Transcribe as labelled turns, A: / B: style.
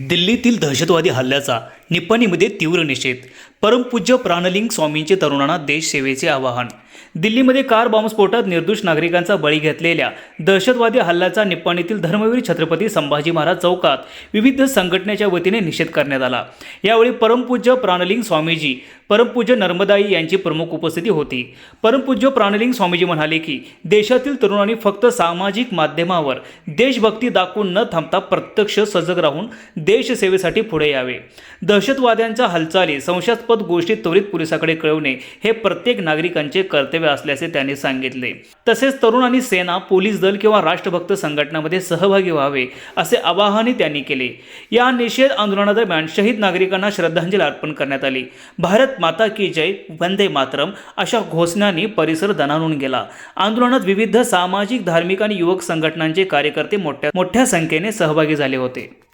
A: दिल्लीतील दहशतवादी हल्ल्याचा निप्पाणीमध्ये तीव्र निषेध. परमपूज्य प्राणलिंग स्वामींचे तरुणांना देशसेवेचे आवाहन. दिल्लीमध्ये कार बॉम्बस्फोटात निर्दोष नागरिकांचा बळी घेतलेल्या दहशतवादी हल्ल्याचा निप्पाणीतील धर्मवीर छत्रपती संभाजी महाराज चौकात विविध संघटनेच्या वतीने निषेध करण्यात आला. यावेळी परमपूज्य प्राणलिंग स्वामीजी परमपूज्य नर्मदाई यांची प्रमुख उपस्थिती होती. परमपूज्य प्राणलिंग स्वामीजी म्हणाले की देशातील तरुणांनी फक्त सामाजिक माध्यमावर देशभक्ती दाखवून न थांबता प्रत्यक्ष सजग राहून देशसेवेसाठी पुढे यावे. दहशतवाद्यांच्या हालचाली संशयास्पद गोष्टी त्वरित पोलिसाकडे कळवणे हे प्रत्येक नागरिकांचे कर्तव्य असल्याचे त्यांनी सांगितले. तसेच तरुणांनी सेना पोलीस दल किंवा राष्ट्रभक्त संघटनामध्ये सहभागी व्हावे असे आवाहनही त्यांनी केले. या निषेध आंदोलनादरम्यान शहीद नागरिकांना श्रद्धांजली अर्पण करण्यात आली. भारत माता की जय वंदे मातरम अशा घोषणांनी परिसर दणाणून गेला. आंदोलनात विविध सामाजिक धार्मिक आणि युवक संघटनांचे कार्यकर्ते मोठ्या मोठ्या संख्येने सहभागी झाले होते.